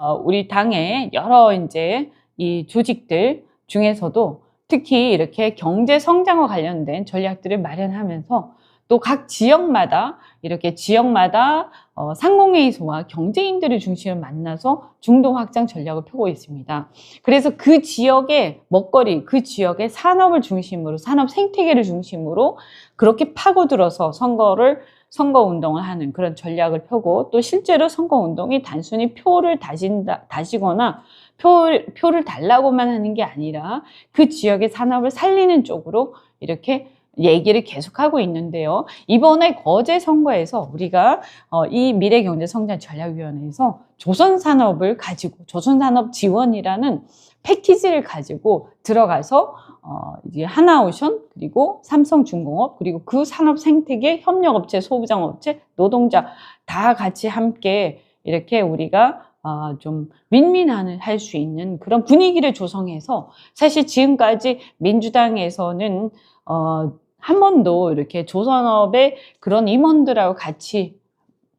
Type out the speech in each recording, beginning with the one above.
어, 우리 당의 여러 이제 이 조직들 중에서도 특히 이렇게 경제 성장과 관련된 전략들을 마련하면서 또 각 지역마다 이렇게 지역마다 어, 상공회의소와 경제인들을 중심으로 만나서 중도 확장 전략을 펴고 있습니다. 그래서 그 지역의 먹거리, 그 지역의 산업을 중심으로 산업 생태계를 중심으로 그렇게 파고들어서 선거를 선거 운동을 하는 그런 전략을 펴고 또 실제로 선거 운동이 단순히 표를 다신다, 다시거나 표, 표를 달라고만 하는 게 아니라 그 지역의 산업을 살리는 쪽으로 이렇게 얘기를 계속하고 있는데요. 이번에 거제 선거에서 우리가 어, 이 미래경제성장전략위원회에서 조선산업을 가지고 조선산업 지원이라는 패키지를 가지고 들어가서 어, 이제 하나오션 그리고 삼성중공업 그리고 그 산업 생태계 협력업체, 소부장업체, 노동자 다 같이 함께 이렇게 우리가 어, 좀 윈윈하는 할 수 있는 그런 분위기를 조성해서 사실 지금까지 민주당에서는 어, 한 번도 이렇게 조선업의 그런 임원들하고 같이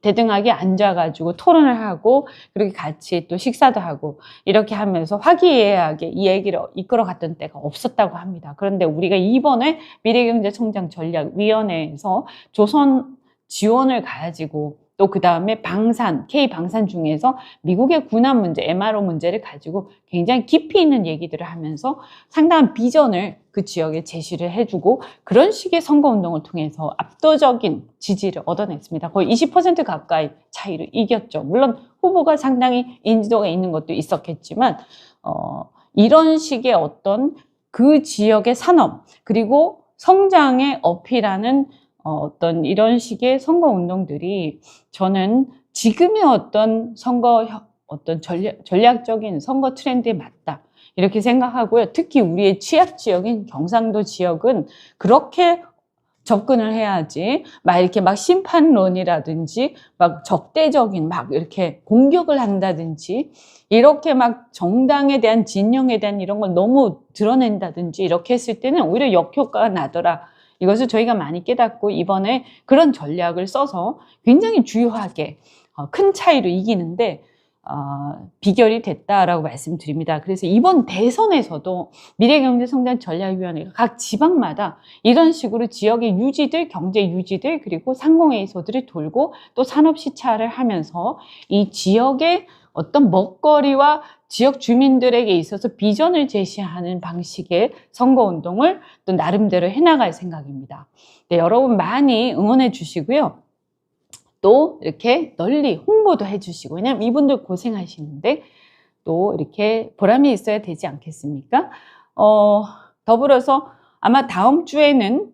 대등하게 앉아가지고 토론을 하고 그렇게 같이 또 식사도 하고 이렇게 하면서 화기애애하게 이 얘기를 이끌어갔던 때가 없었다고 합니다. 그런데 우리가 이번에 미래경제성장 전략 위원회에서 조선 지원을 가지고 또 그 다음에 방산, K 방산 중에서 미국의 군함 문제, MRO 문제를 가지고 굉장히 깊이 있는 얘기들을 하면서 상당한 비전을 그 지역에 제시를 해주고 그런 식의 선거운동을 통해서 압도적인 지지를 얻어냈습니다. 거의 20% 가까이 차이를 이겼죠. 물론 후보가 상당히 인지도가 있는 것도 있었겠지만, 어, 이런 식의 어떤 그 지역의 산업, 그리고 성장에 어필하는 어, 어떤 이런 식의 선거 운동들이 저는 지금의 어떤 선거 어떤 전략, 전략적인 선거 트렌드에 맞다. 이렇게 생각하고요. 특히 우리의 취약 지역인 경상도 지역은 그렇게 접근을 해야지 막 이렇게 막 심판론이라든지 막 적대적인 막 이렇게 공격을 한다든지 이렇게 막 정당에 대한 진영에 대한 이런 걸 너무 드러낸다든지 이렇게 했을 때는 오히려 역효과가 나더라. 이것을 저희가 많이 깨닫고 이번에 그런 전략을 써서 굉장히 주요하게 어, 큰 차이로 이기는데 어, 비결이 됐다라고 말씀드립니다. 그래서 이번 대선에서도 미래경제성장 전략위원회가 각 지방마다 이런 식으로 지역의 유지들, 경제 유지들, 그리고 상공회의소들을 돌고 또 산업 시찰을 하면서 이 지역의 어떤 먹거리와 지역 주민들에게 있어서 비전을 제시하는 방식의 선거운동을 또 나름대로 해나갈 생각입니다. 네, 여러분 많이 응원해 주시고요. 또 이렇게 널리 홍보도 해주시고 왜냐면 이분들 고생하시는데 또 이렇게 보람이 있어야 되지 않겠습니까? 어, 더불어서 아마 다음 주에는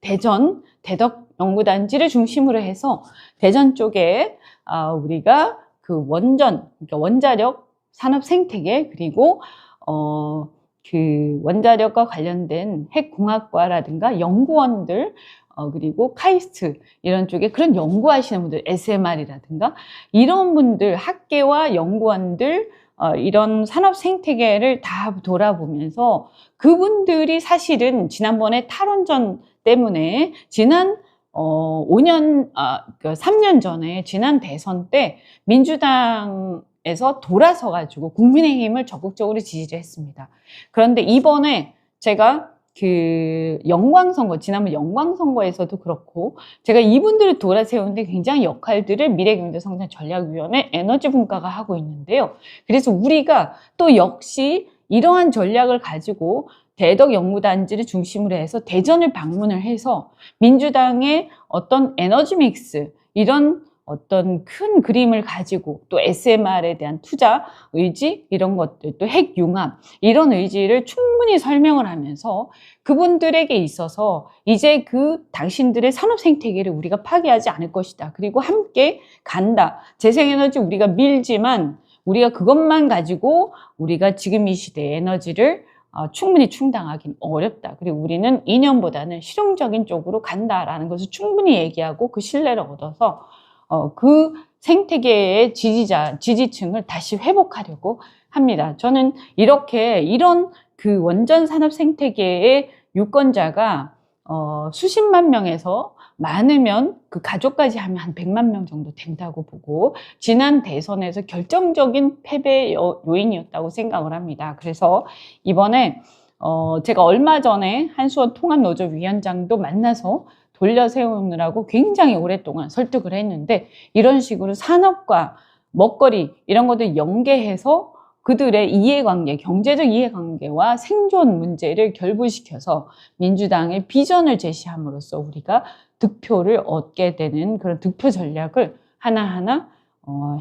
대전 대덕 연구단지를 중심으로 해서 대전 쪽에 어, 우리가 그 원전, 그러니까 원자력 산업 생태계 그리고 어, 그 원자력과 관련된 핵공학과라든가 연구원들 어, 그리고 카이스트 이런 쪽에 그런 연구하시는 분들, SMR이라든가 이런 분들, 학계와 연구원들 어, 이런 산업 생태계를 다 돌아보면서 그분들이 사실은 지난번에 탈원전 때문에 지난 어, 5년, 아, 그 3년 전에 지난 대선 때 민주당에서 돌아서 가지고 국민의힘을 적극적으로 지지를 했습니다. 그런데 이번에 제가 그 영광 선거, 지난번 영광 선거에서도 그렇고 제가 이분들을 돌아세우는데 굉장히 역할들을 미래경제성장 전략위원회 에너지 분과가 하고 있는데요. 그래서 우리가 또 역시 이러한 전략을 가지고 대덕 연구단지를 중심으로 해서 대전을 방문을 해서 민주당의 어떤 에너지 믹스 이런 어떤 큰 그림을 가지고 또 SMR에 대한 투자 의지 이런 것들 또 핵융합 이런 의지를 충분히 설명을 하면서 그분들에게 있어서 이제 그 당신들의 산업 생태계를 우리가 파괴하지 않을 것이다. 그리고 함께 간다. 재생에너지 우리가 밀지만 우리가 그것만 가지고 우리가 지금 이 시대의 에너지를 어, 충분히 충당하기는 어렵다. 그리고 우리는 이념보다는 실용적인 쪽으로 간다라는 것을 충분히 얘기하고 그 신뢰를 얻어서 어, 그 생태계의 지지자, 지지층을 다시 회복하려고 합니다. 저는 이렇게 이런 그 원전 산업 생태계의 유권자가 어, 수십만 명에서 많으면 그 가족까지 하면 한 100만 명 정도 된다고 보고 지난 대선에서 결정적인 패배 요- 요인이었다고 생각을 합니다. 그래서 이번에 어 제가 얼마 전에 한수원 통합노조 위원장도 만나서 돌려 세우느라고 굉장히 오랫동안 설득을 했는데 이런 식으로 산업과 먹거리 이런 것들 연계해서 그들의 이해관계, 경제적 이해관계와 생존 문제를 결부시켜서 민주당의 비전을 제시함으로써 우리가 득표를 얻게 되는 그런 득표 전략을 하나하나 어,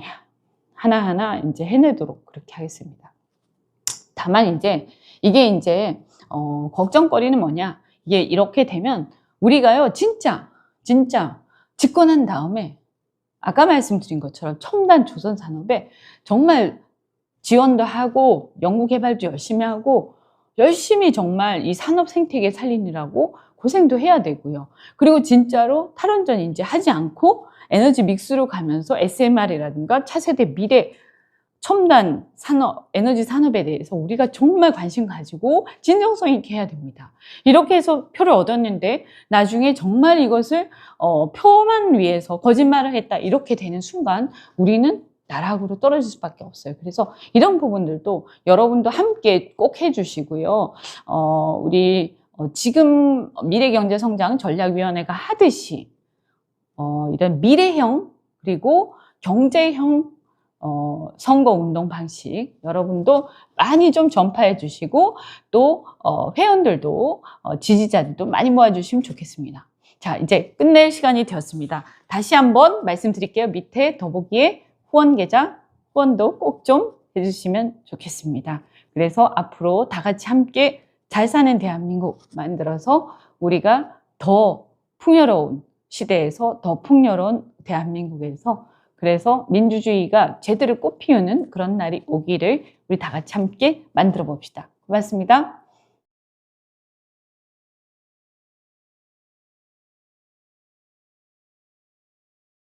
하나하나 이제 해내도록 그렇게 하겠습니다. 다만 이제 이게 이제 어, 걱정거리는 뭐냐? 이게 이렇게 되면 우리가요 진짜 진짜 집권한 다음에 아까 말씀드린 것처럼 첨단 조선 산업에 정말 지원도 하고 연구 개발도 열심히 하고 열심히 정말 이 산업 생태계 살리느라고 고생도 해야 되고요. 그리고 진짜로 탈원전 이제 하지 않고 에너지 믹스로 가면서 SMR이라든가 차세대 미래 첨단 산업, 에너지 산업에 대해서 우리가 정말 관심 가지고 진정성 있게 해야 됩니다. 이렇게 해서 표를 얻었는데 나중에 정말 이것을 어, 표만 위해서 거짓말을 했다 이렇게 되는 순간 우리는 나락으로 떨어질 수밖에 없어요. 그래서 이런 부분들도 여러분도 함께 꼭 해주시고요. 어, 우리 어, 지금 미래경제성장 전략위원회가 하듯이 어, 이런 미래형 그리고 경제형 어, 선거 운동 방식 여러분도 많이 좀 전파해 주시고 또 어, 회원들도 어, 지지자들도 많이 모아 주시면 좋겠습니다. 자 이제 끝낼 시간이 되었습니다. 다시 한번 말씀드릴게요. 밑에 더보기에 후원 계좌 후원도 꼭 좀 해주시면 좋겠습니다. 그래서 앞으로 다 같이 함께 잘 사는 대한민국 만들어서 우리가 더 풍요로운 시대에서 더 풍요로운 대한민국에서 그래서 민주주의가 제대로 꽃피우는 그런 날이 오기를 우리 다 같이 함께 만들어 봅시다. 고맙습니다.